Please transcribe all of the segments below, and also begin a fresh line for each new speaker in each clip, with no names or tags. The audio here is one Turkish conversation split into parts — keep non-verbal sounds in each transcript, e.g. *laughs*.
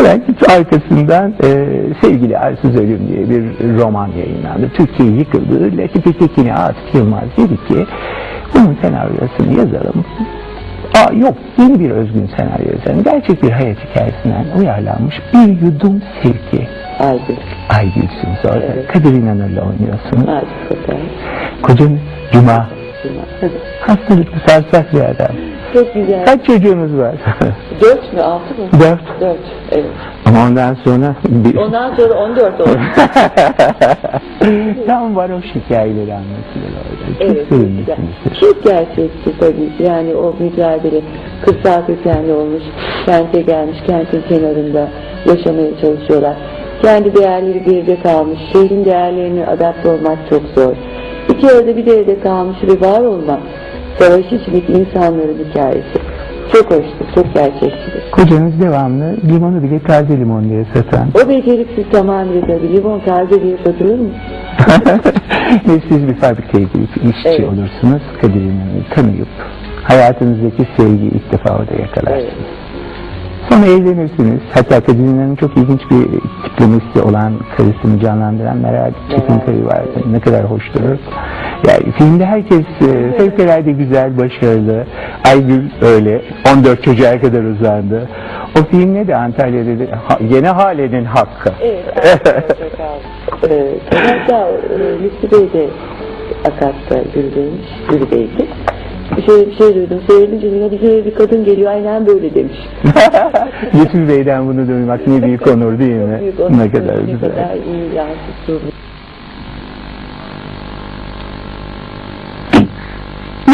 Evet, arkasından e, Sevgili Arsız Ölüm diye bir roman yayınlandı. Türkiye yıkıldı. Latife Tekin'e Atıf Yılmaz dedi ki bunun senaryosunu yazalım. Aa, yok, yeni bir özgün senaryo yazalım. Gerçek bir hayat hikayesinden uyarlanmış bir yudum sevgi.
Aygül.
Aygül'sünüz orada.
Evet.
Kadir İnanır'la oynuyorsunuz.
Aygül.
Kocanız Cuma.
Cuma.
Hastalıklı sarsak bir adam.
Çok güzel.
Kaç çocuğunuz var? *laughs*
Dört mü altı mı?
Dört.
Dört. Evet.
Ama ondan sonra bir...
Ondan sonra on dört oldu. *laughs*
Tam varoş hikayeleri anlatılır orada.
Evet, çok gerçekçi tabii. Yani o mücadele kırsal kökenli olmuş, kente gelmiş, kentin kenarında yaşamaya çalışıyorlar. Kendi değerleri geride kalmış, şehrin değerlerine adapte olmak çok zor. İki arada bir derede kalmış ve var olmak, savaş içindeki insanların hikayesi. Çok hoştur, çok gerçekçidir.
Kocanız devamlı limonu bile taze limon diye satan.
O beceriksiz tamamıyla tabii. Limon taze diye satılır mı? *laughs*
Ve siz bir fabrikaya gidip işçi
Evet.
olursunuz. Kadir İnanır'ı tanıyıp hayatınızdaki sevgiyi ilk defa orada yakalarsınız.
Evet.
Sonra evlenirsiniz. Hatta Kadir İnanır'ın çok ilginç bir tiplemesi olan karısını canlandıran Meral Çetinkaya vardı. Ne kadar hoş durur. Yani filmde herkes e, fevkalade güzel, başarılı. Aygül öyle. 14 çocuğa kadar uzandı. O filmde de Antalya'da da, ha, yeni halenin hakkı.
Evet. *laughs* Hatta Lütfü Bey de Akat'ta Gül'deymiş. Gül'deydi. Şöyle bir şey duydum. Seyredince yine bize bir kadın geliyor aynen böyle demiş. *laughs*
Lütfü Bey'den bunu duymak ne büyük onur değil mi?
Büyük onun
Ne kadar
ne
güzel.
kadar iyi yansıttığını.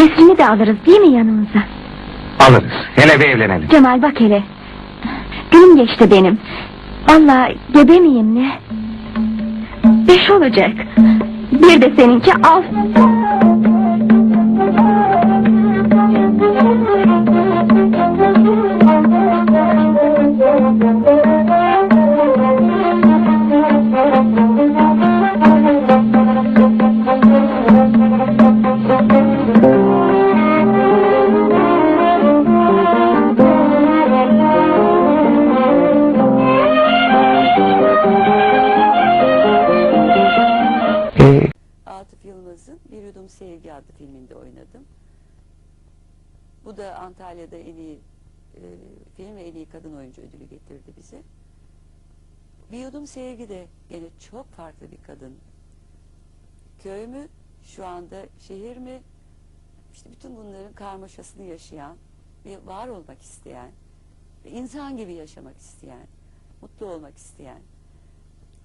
Nesrini de alırız değil mi yanımıza?
Alırız. Hele bir evlenelim.
Cemal bak hele. Günüm geçti benim. Vallahi gebe miyim ne? Beş olacak. Bir de seninki al.
Atıf Yılmaz'ın Bir Yudum Sevgi adlı filminde oynadım. Bu da Antalya'da en iyi e, film ve en iyi kadın oyuncu ödülü getirdi bize. Bir Yudum Sevgi de gene çok farklı bir kadın. Köy mü, şu anda şehir mi, işte bütün bunların karmaşasını yaşayan ve var olmak isteyen ve insan gibi yaşamak isteyen, mutlu olmak isteyen,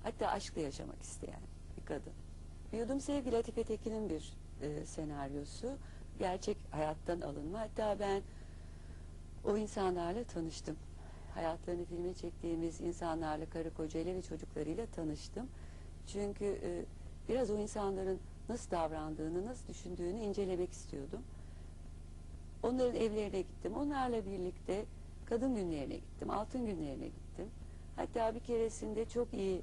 hatta aşkla yaşamak isteyen bir kadın. Yudum Sevgi Latife Tekin'in bir e, senaryosu. Gerçek hayattan alınma. Hatta ben o insanlarla tanıştım. Hayatlarını filme çektiğimiz insanlarla, karı kocayla ve çocuklarıyla tanıştım. Çünkü e, biraz o insanların nasıl davrandığını, nasıl düşündüğünü incelemek istiyordum. Onların evlerine gittim. Onlarla birlikte kadın günlerine gittim, altın günlerine gittim. Hatta bir keresinde çok iyi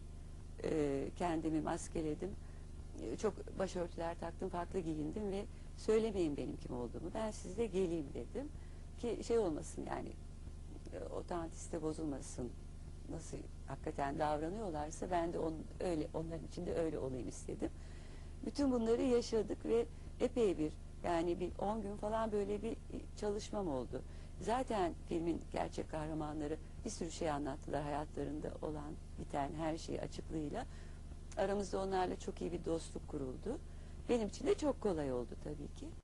e, kendimi maskeledim. Çok başörtüler taktım, farklı giyindim ve söylemeyin benim kim olduğumu. Ben sizle geleyim dedim. Ki şey olmasın yani e, otantiste bozulmasın. Nasıl hakikaten davranıyorlarsa ben de on, öyle onların içinde öyle olayım istedim. Bütün bunları yaşadık ve epey bir yani bir 10 gün falan böyle bir çalışmam oldu. Zaten filmin gerçek kahramanları bir sürü şey anlattılar hayatlarında olan biten her şeyi açıklığıyla. Aramızda onlarla çok iyi bir dostluk kuruldu. Benim için de çok kolay oldu tabii ki.